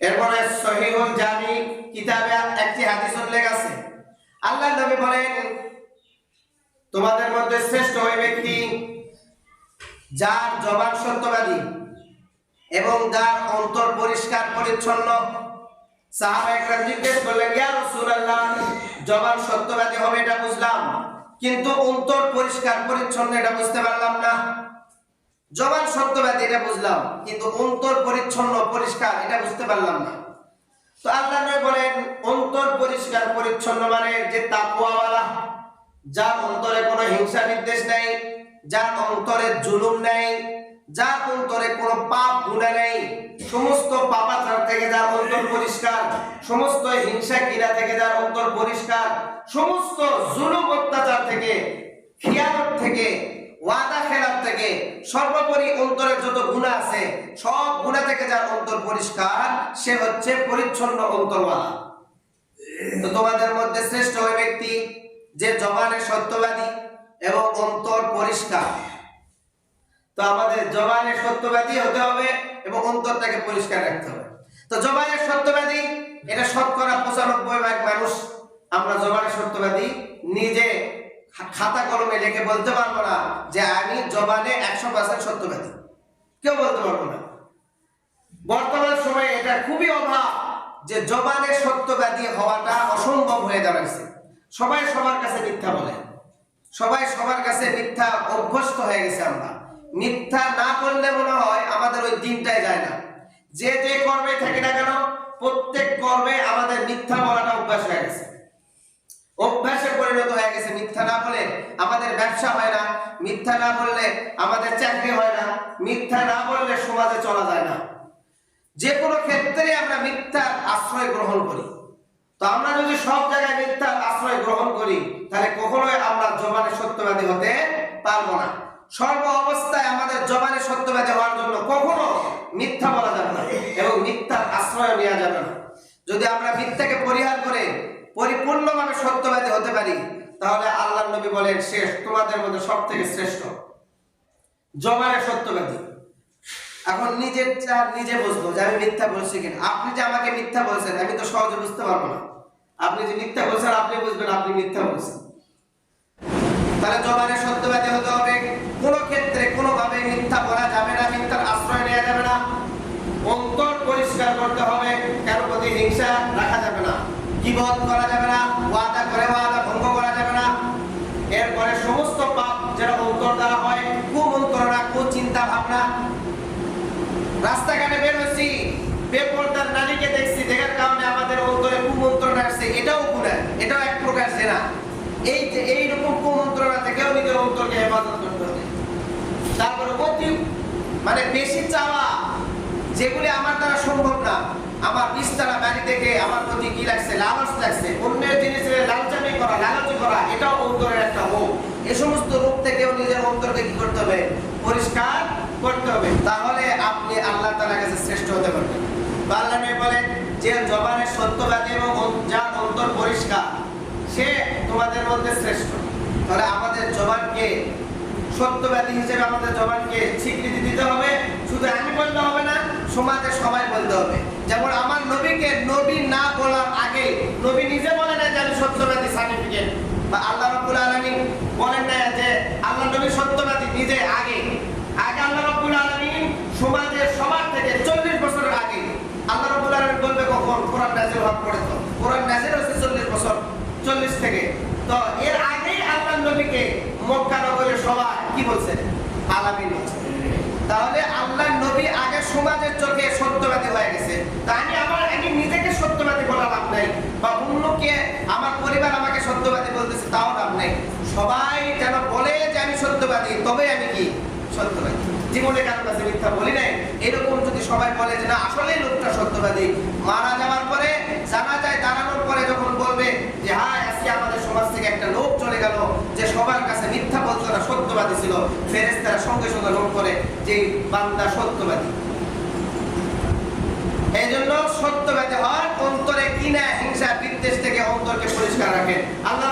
এরপরে সহিহুল জামি কিতাবে একটি হাদিস উল্লেখ আছে। আল্লাহ নবী বলেন, তোমাদের মধ্যে শ্রেষ্ঠ ওই ব্যক্তি যার জবান সত্যবাদী এবং যার অন্তর পরিষ্কার পরিচ্ছন্ন। সাহাবা একরাম জিজ্ঞেস করলেন, ইয়া রাসূলুল্লাহ, জবান সত্যবাদী হবে এটা বুঝলাম, কিন্তু অন্তর পরিষ্কার পরিচ্ছন্ন এটা বুঝতে পারলাম না। জবান সত্যবাদী এটা বুঝলাম, কিন্তু অন্তর পরিচ্ছন্ন, পরিষ্কার, এটা বুঝতে পারলাম না। তো আল্লাহ বলেন, অন্তর পরিষ্কার, পরিচ্ছন্ন মানে যে তাকওয়াওয়ালা, যার অন্তরে কোনো হিংসা নির্দেশ নেই, যার অন্তরে জুলুম নেই, যার অন্তরে কোনো পাপ গুণা নেই, সমস্ত পাপাচার থেকে যার অন্তর পরিষ্কার, সমস্ত হিংসা কিনা থেকে যার অন্তর পরিষ্কার, সমস্ত জুলুম অত্যাচার থেকে, খিয়ানত থেকে ওয়াদা খেলাপ থেকে সর্বোপরি অন্তরের যত গুণা আছে, সব গুণা থেকে যার অন্তর পরিষ্কার, সে হচ্ছে পরিচ্ছন্ন অন্তরওয়ালা। তো তোমাদের মধ্যে শ্রেষ্ঠ ওই ব্যক্তি, যে জবানে সত্যবাদী এবং অন্তর পরিষ্কার। তো আমাদের জবানে সত্যবাদী হতে হবে এবং অন্তরটাকে পরিষ্কার রাখতে হবে। তো জবানের সত্যবাদী, এটা শতকরা পঁচানব্বই ভাগ মানুষ আমরা জবানের সত্যবাদী, নিজে খাতা কলমে লিখে বলতে পারব না যে আমি জবানে একশো পার্সেন্ট সত্যবাদী। কেউ বলতে পারব না। বর্তমান সময়ে এটা খুবই অভাব যে জবানে সত্যবাদী হওয়াটা অসম্ভব হয়ে দাঁড়াইছে। সবাই সবার কাছে মিথ্যা বলে। সবাই সবার কাছে মিথ্যা অভ্যস্ত হয়ে গেছে আমরা। মিথ্যা না করলে মনে হয় আমাদের ওই দিনটাই যায় না। যে যে কর্মে থাকি না কেন, প্রত্যেক কর্মে আমাদের মিথ্যা বলাটা অভ্যাস হয়ে গেছে। অভ্যাসে পরিণত হয়ে গেছে, মিথ্যা না বলে আমাদের ব্যবসা হয় না, মিথ্যা না বললে আমাদের চাকরি হয় না, মিথ্যা না বললে সমাজে চলা যায় না। যে কোনো ক্ষেত্রে আমরা মিথ্যার আশ্রয় গ্রহণ করি। তো আমরা যদি সব জায়গায় মিথ্যার আশ্রয় গ্রহণ করি, তাহলে কখনোই আমরা জবানে সত্যবাদী হতে পারব না। সর্ব অবস্থায় আমাদের জবানে সত্যবাদী হওয়ার জন্য কখনো মিথ্যা বলা যাবে না এবং মিথ্যার আশ্রয় নেওয়া যাবে না। যদি আমরা মিথ্যাকে পরিহার করে পরিপূর্ণভাবে সত্যবাদী হতে পারি, তাহলে আল্লাহ নবী বলেন, শেষ, তোমাদের মধ্যে সব থেকে শ্রেষ্ঠ। জবানে সত্যবাদী। এখন নিজের চা নিজে বুঝব যে আমি মিথ্যা বলছি কিনা। আপনি যে আমাকে মিথ্যা বলছেন, আমি তো সহজে বুঝতে পারব না। আপনি যে মিথ্যা বলছেন, আপনি বুঝবেন আপনি মিথ্যা বলছেন। তাহলে জবানে সত্যবাদী হতে হবে। কিবত করা যাবে না, ওয়াদা করে ওয়াদা ভঙ্গ করা যাবে না। এরপরে সমস্ত পাপ যেটা অন্তর দ্বারা হয় কুমন্ত্রণা কুচিন্তা ভাবনা। রাস্তাঘাটে বের হচ্ছি বেপরদার নারীকে দেখছি, দেখার কারণে আমাদের অন্তরে কুমন্ত্রণা আসছে। এটাও গুণা এটাও এক প্রকার সেনা। এই যে এইরকম কুমন্ত্রণা থেকেও নিজের অন্তরকে হেফাজত করতে হবে তারপরে অতি মানে বেশি চাওয়া, যেগুলি আমার দ্বারা সম্ভব না। আমার বিস্তারা বাড়ি থেকে আমার প্রতি কি লাগছে? লালচ লাগছে অন্যের জিনিসের লালচামি করা, লালচি করা, এটাও অন্তরের একটা রোগ এ সমস্ত রোগ থেকেও নিজের অন্তরকে কি করতে হবে? পরিষ্কার করতে হবে। তাহলে আপনি আল্লাহ তাআলার কাছে শ্রেষ্ঠ হতে পারবেন। আল্লাহ বলেন, যে জবানের সত্যবাদী এবং যার অন্তর পরিষ্কার, সে তোমাদের মধ্যে শ্রেষ্ঠ। তাহলে আমাদের জবানকে, সত্যবাদী হিসেবে আমাদের জবানকে স্বীকৃতি দিতে হবে। শুধু আমি বললে হবে না, সমাজে সবাই বলতে হবে যেমন আমার নবীকে নবী না বলার আগে নবী নিজে বলে না যে আমি সত্যবাদী সার্টিফিকেট বা আল্লাহ রাব্বুল আলামিন বলেন না যে আল্লাহ নবী আগে আগে আল্লাহ সমাজের সবার থেকে চল্লিশ বছরের আগে আল্লাহ বলবে কখন? কোরআন হওয়ার পরে তো। কোরআন হচ্ছে চল্লিশ বছর, চল্লিশ থেকে। তো এর আগেই আল্লাহ নবীকে মক্কা নগরের সবাই কি বলছে? আলামিন তাহলে আল্লাহ নবী আগে সমাজের চোখে সত্যবাদী হয়ে গেছে। তা আমি আমার আমি নিজেকে সত্যবাদী বলা লাভ নাই বা অন্যকে আমার পরিবার আমাকে সত্যবাদী বলতেছে তাও লাভ নাই সবাই যেন বলে যে আমি সত্যবাদী তবে আমি কি সত্যবাদী? জীবনে কারও কাছে মিথ্যা বলি নাই। এরকম যদি সবাই বলে যে, না আসলে লোকটা সত্যবাদী। মারা যাওয়ার পরে, জানা যায় দাঁড়ানোর পরে যখন বলবে যে আজকে আমাদের সমাজ থেকে একটা লোক চলে গেল যে সবার কাছে মিথ্যা বলতো না, সত্যবাদী ছিল। সঙ্গে সঙ্গে লোক করে যে, বান্দা সত্যবাদী। এই জন্য সত্যবাদী হওয়ার অন্তরে কিনা হিংসা বিদ্বেষ থেকে অন্তরকে পরিষ্কার রাখেন। আল্লাহ